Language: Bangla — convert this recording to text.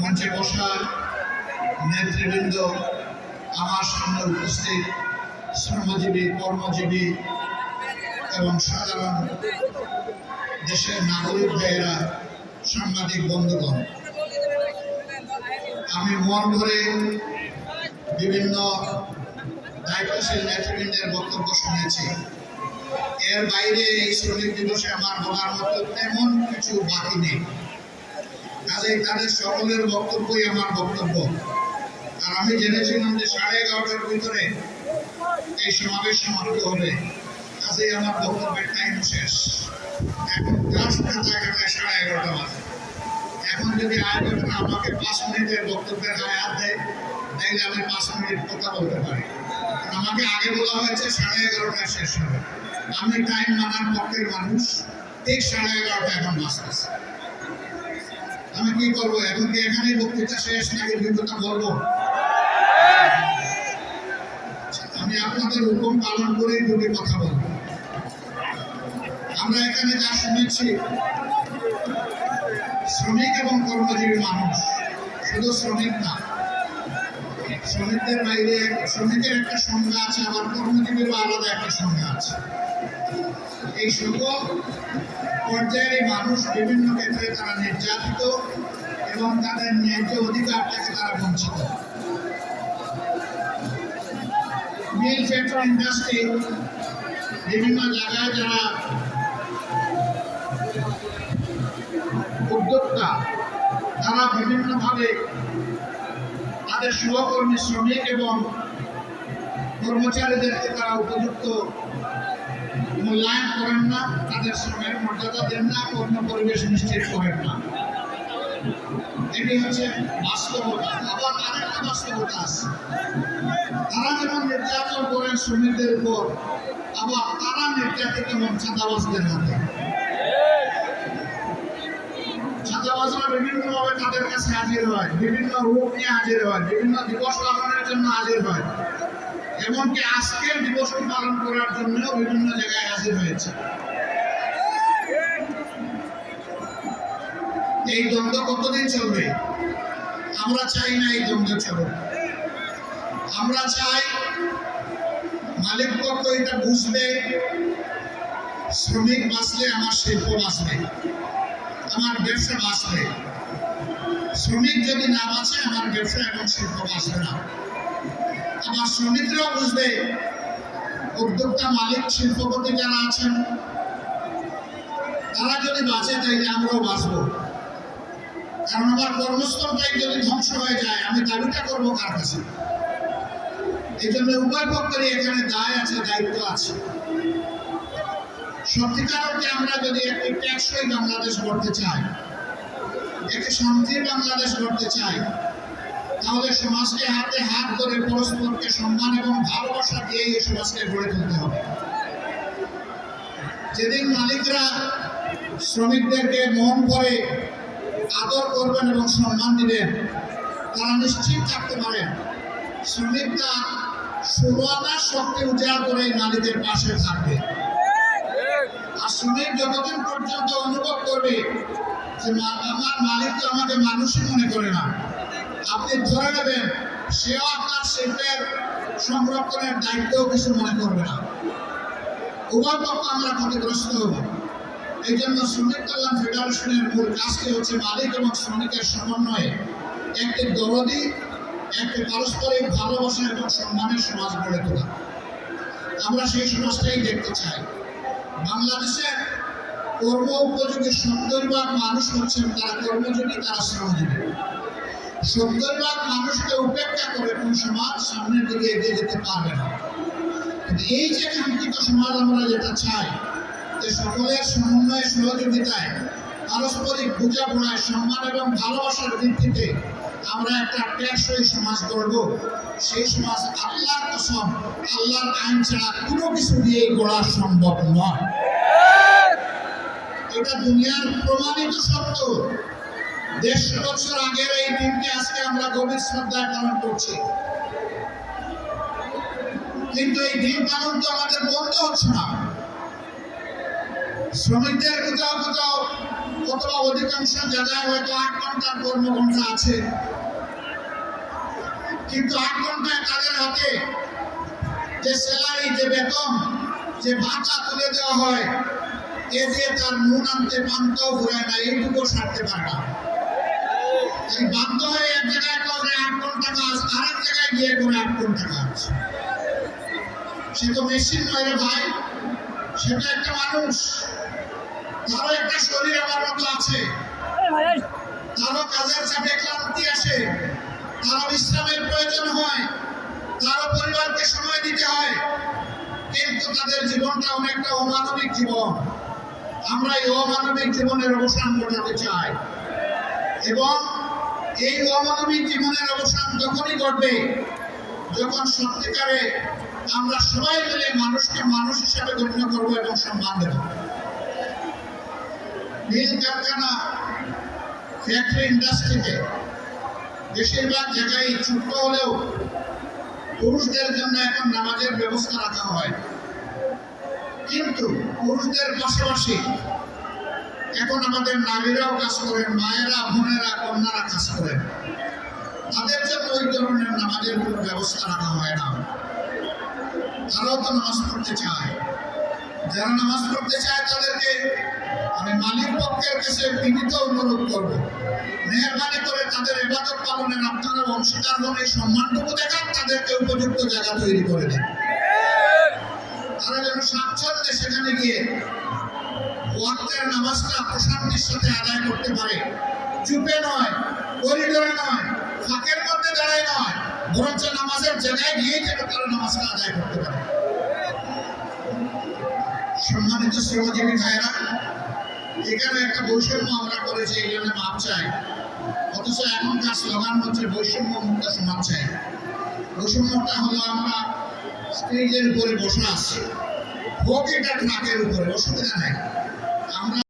মঞ্চে বসা নেতৃবৃন্দ আমার সামনে উপস্থিত শ্রমজীবী, কর্মজীবী এবং সাধারণ দেশের নাগরিক ভাইয়েরা, সাংবাদিক বন্ধুগণ। আমি মন ভরে বিভিন্ন দায়িত্বশীল নেতৃবৃন্দের বক্তব্য শুনেছি। এর বাইরে এই শ্রমিক দিবসে আমার বলার মতো তেমন কিছু বাকি নেই। কাজেই তাদের সকলের বক্তব্যই আমার বক্তব্য। আর আমি জেনেছিলাম যে সাড়ে এগারোটার ভিতরে এই সমাবেশ সমাপ্ত হবে। কাজেই আমার বক্তব্যের টাইম শেষ। এখন খাতায় খাতায় সাড়ে এগারোটা বাজে। এখন যদি আয়োজকরা আমাকে পাঁচ মিনিটের বক্তব্যের হায়াত দেয়, তাইলে আমি পাঁচ মিনিট কথা বলতে পারি। আমাকে আগে বলা হয়েছে সাড়ে এগারোটায় শেষ হবে। আমি টাইম মানার পক্ষের মানুষ, ঠিক সাড়ে এগারোটা এখন বাঁচতেছে আমি কি করব? এখন কি এখানেই বক্তৃতা শেষ নাকি দুই কথা বলব আমি আপনাদের হুকুম পালন করেই দুটি কথা বলব। আমরা এখানে যা শুনেছি, শ্রমিক এবং কর্মজীবী মানুষ, শুধু শ্রমিক না শ্রমিকদের বাইরে শ্রমিকের একটা সংজ্ঞা আছে, আবার কর্মজীবীরও আলাদা একটা সংজ্ঞা আছে। এই সকল পর্যায়ের মানুষ বিভিন্ন ক্ষেত্রে তারা নির্যাতিত এবং তাদের ন্যায্য অধিকার থেকে তারা বঞ্চিত। মিল ফ্যাক্টরি ইন্ডাস্ট্রি, বিভিন্ন জায়গায় যারা উদ্যোক্তা, তারা বিভিন্নভাবে তাদের সহকর্মী শ্রমিক এবং কর্মচারীদেরকে তারা উপযুক্ত মূল্যায়ন করেন না, তাদের শ্রমের মর্যাদা দেন না কর্ম পরিবেশ নিশ্চিত করেন না। এটি হচ্ছে বাস্তবতা। আবার আরেকটা বাস্তবতা আছে। তারা যেমন নির্যাতন করেন শ্রমিকদের উপর, আবার তারা নির্যাতিত হন ছাত্রাবাসদের হাতে ছাত্রাবাসরা বিভিন্নভাবে তাদের কাছে হাজির হয়, বিভিন্ন রূপ নিয়ে হাজির হয়, বিভিন্ন দিবস পালনের জন্য হাজির হয়। এমনকি আজকের দিবসটি পালন করার জন্য বিভিন্ন জায়গায় হাজির হয়েছে। এই দ্বন্দ্ব কতদিন চলবে? আমরা চাই না এই দ্বন্দ্ব চলুক। আমরা চাই মালিক পক্ষ এটা বুঝবে, শ্রমিক বাঁচলে আমার শিল্প বাঁচবে। আমার ব্যবসা বাঁচবে শ্রমিক যদি না বাঁচে, আমার ব্যবসা এবং শিল্প বাঁচবে না। আমার শ্রমিকরাও বুঝবে, উদ্যোক্তা মালিক, শিল্পপতি যারা আছেন, তারা যদি বাঁচে, তাইলে আমরাও বাঁচবো। কারণ আমার কর্মস্থলটাই যদি ধ্বংস হয়ে যায়, আমি দাবিটা করব কার কাছে? এই জন্য উভয় পক্ষেরই এখানে দায় আছে, দায়িত্ব আছে। সত্যিকার অর্থে আমরা যদি একটি টেকসই বাংলাদেশ গড়তে চাই, একটি শান্তির বাংলাদেশ গড়তে চাই, তাহলে সমাজকে হাতে হাত ধরে পরস্পরকে সম্মান এবং ভালোবাসা দিয়ে এই সমাজকে গড়ে তুলতে হবে। যেদিন মালিকরা শ্রমিকদেরকে মন করে আদর করবেন এবং সম্মান দিবেন, তারা নিশ্চিত থাকতে পারেন শ্রমিকরা সুরানা শক্তি উজাড় করে মালিকের পাশে থাকবে। শ্রমিক যতদিন পর্যন্ত অনুভব করবে যে আমার মালিক তো আমাকে মানুষই মনে করে না। আপনি ধরে নেবেন সেও আপনার শিল্পের সংরক্ষণের দায়িত্বও কিছু মনে করবে না। উভয় পক্ষ আমরা ক্ষতিগ্রস্ত হব। এই জন্য শ্রমিক কল্যাণ ফেডারেশনের মূল কাজটি হচ্ছে মালিক এবং শ্রমিকের সমন্বয়ে একটি দরদি, একটি পারস্পরিক ভালোবাসা এবং সম্মানের সমাজ গড়ে তোলা। আমরা সেই সমাজটাই দেখতে চাই। বাংলাদেশে কর্ম উপযোগী সত্তর ভাগ মানুষ হচ্ছেন তারা কর্মযোগী, তারা শ্রমজীবী। সত্তর ভাগ মানুষকে উপেক্ষা করে কোন সমাজ সামনের দিকে এগিয়ে যেতে পারবে না। এই যে কাঙ্ক্ষিত সমাজ আমরা যেটা চাই, যে সকলের সমন্বয়, সহযোগিতায় পারস্পরিক বোঝাপড়ায় সম্মান এবং ভালোবাসার ভিত্তিতে আমরা একটা টেকসই সমাজ গড়ব। সেই সমাজ আল্লাহর কসম, আল্লাহর আইন ছাড়া কোনো কিছু দিয়ে গড়া সম্ভব নয়। এটা দুনিয়ার প্রমাণিত সত্য। দেড়শো বছর আগের এই দিনকে আজকে আমরা গভীর শ্রদ্ধায় পালন করছি। কিন্তু এই দিন পালন তো আমাদের বলতে হচ্ছে না। শ্রমিকদের কোথাও কোথাও অথবা অধিকাংশ হয়তো আট ঘণ্টার কর্মঘণ্টা আছে, কিন্তু আট ঘন্টায় তাদের হাতে যে স্যালারি যে বেতন, যে ভাতা তুলে দেওয়া হয়, এ দিয়ে তার নুন আনতে পান্তাও ঘুরায় না, এইটুকু সারতে পারে না। এই বাধ্য হয়ে এক জায়গায় করে আট ঘণ্টা কাজ, আরেক জায়গায় গিয়ে করে আট ঘণ্টা কাজ। সে তো মেশিন নয় রে ভাই সেটা একটা মানুষ। তারও একটা শরীর আমার মতো আছে তারও কাজের চাপে ক্লান্তি আসে তারও বিশ্রামের প্রয়োজন হয় তারও পরিবারকে সময় দিতে হয় কিন্তু তাদের জীবনটা অনেকটা অমানবিক জীবন। আমরা এই অমানবিক জীবনের অবসান ঘটাতে চাই। এবং এই অমানবিক জীবনের অবসান তখনই ঘটবে যখন সত্যিকারে আমরা সবাই মিলে মানুষকে মানুষ হিসাবে গণ্য করব এবং সম্মান দেব। ফ্যাক্টরি ইন্ডাস্ট্রিতে বেশিরভাগ জায়গায় ছোট্ট হলেও পুরুষদের জন্য এখন নামাজের ব্যবস্থা রাখা হয়। কিন্তু পুরুষদের পাশাপাশি এখন আমাদের নারীরাও কাজ করেন, মায়েরা, বোনেরা, কন্যারা কাজ করেন। তাদের জন্য ওই ধরনের নামাজের কোনো ব্যবস্থা রাখা হয় না। তারাও তো নামাজ পড়তে চায়। যারা নামাজ পড়তে চায় তাদেরকে আমি মালিক পক্ষের কাছে বিনীত অনুরোধ করব। মেহরবানি করে তাদের এবাদত পালনের আপনারা অংশীদার হন এই সম্মানটুকু দেখান, তাদেরকে উপযুক্ত জায়গা তৈরি করে দেন। তারা যেন স্বাচ্ছন্দ্যে সেখানে গিয়ে ওয়াক্তের নামাজটা প্রশান্তির সাথে আদায় করতে পারে। চুপে নয়, করিডোরে নয়, ফাঁকের মধ্যে দাঁড়ায় নয়, বরঞ্চ নামাজের জায়গায় গিয়ে যেন তারা নামাজটা আদায় করতে পারে। সম্মানিত শ্রমজীবী ভাইরা এখানে একটা বৈষম্য আমরা করেছি, এই জন্য মাপ চাই। অথচ এখনকার স্লোগান হচ্ছে, বৈষম্য মুক্ত সমাজ চাই। বৈষম্যটা হলো আমরা স্টেজের উপরে বসে আসছি হোক এটা ট্রাকের উপরে অসুবিধা নাই। আমরা